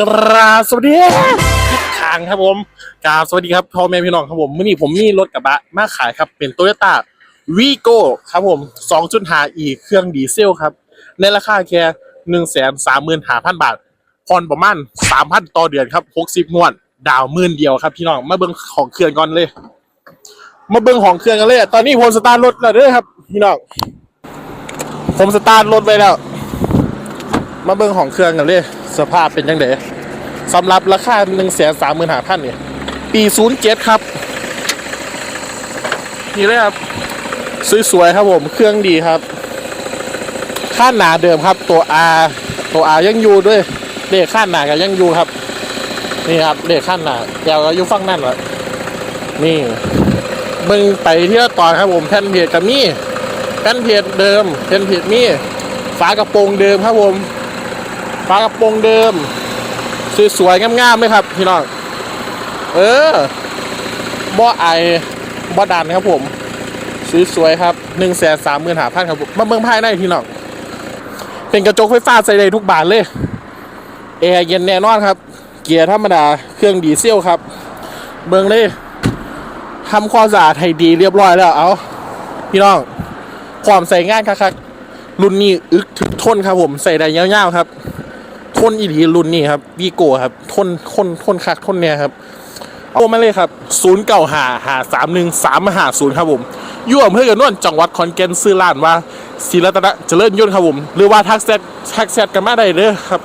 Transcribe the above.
กราบสวัสดีทางครับผมกราบสวัสดีครับพ่อแม่พี่น้องครับผมมื่อนี้ผมมีรถกระบะมาขายครับ เป็นโตโยต้าวีโก้ครับผม2.5 e เครื่องดีเซลครับ ในราคาแค่1 3 5 0 0 0บาทผ่อนประมาณ3,000ต่อเดือนครับ60งวด ดาวมื่นเดียวครับพี่น้องมาเบิ่งของเครื่องก่อนเลย มาเบิ่งของเครื่องกันเลย ตอนนี้ผมสตาร์ทรถแล้วเด้อครับ พี่น้องผมสตาร์ทรถไว้แล้ว มาเบิ่งของเครื่องกันเลยสภาพเป็นยังไงสำหรับราคา1นึ่งแสนสามหมื่นห้าพันเนี่ยปีศูนย์เจ็ดครับ นี่เลยครับ สวยๆครับผมเครื่องดีครับค่าหนาเดิมครับ ตัว R ตัว R ยังอยู่ด้วยเลขค่าหนาก็ยังอยู่ครับ นี่ครับเลขค่าหนาแกวก็อยู่ฝั่งนั่นแหละนี่เบิ่งไปที่ละตอนครับผมแผ่นเพจกับมี่แผ่นเพจเดิมแผ่นเพจมี่ฝากระโปรงเดิมครับผม ฝากระปงเดิมสวยๆงามๆไหมครับพี่น้องเออบ่อไอบ่อดันครับผมสวยๆครับหนึ่งแสนสามหมื่นหาพันครับผมาเมืองภายในพี่น้องเป็นกระจกไฟฟ้าใส่ได้ทุกบานเลยแอร์เย็นแน่นอนครับ เกียร์ธรรมดาเครื่องดีเซลครับเบิ่งเลยทำความสะอาดให้ดีเรียบร้อยแล้วเอาพี่น้องความใส่งานคักๆรุ่นนี้อึกถึกทนครับผมใส่ได้ยาวๆครับ ทนอีทีรุ่นนี้ครับวีโก้ครับ ทนทนทนคักทนเนี่ยครับเอามาเลยครับศูนย์เก่าหาหาสามหนึ่งสามหาศูนย์ครับผมยู่อำเภอกันนวนจังหวัดขอนแก่นซื้อร้านว่าศิรัตนะเจริญยนต์ครับผม หรือว่าทักแซดทักแซดกันมาได้เลยครับ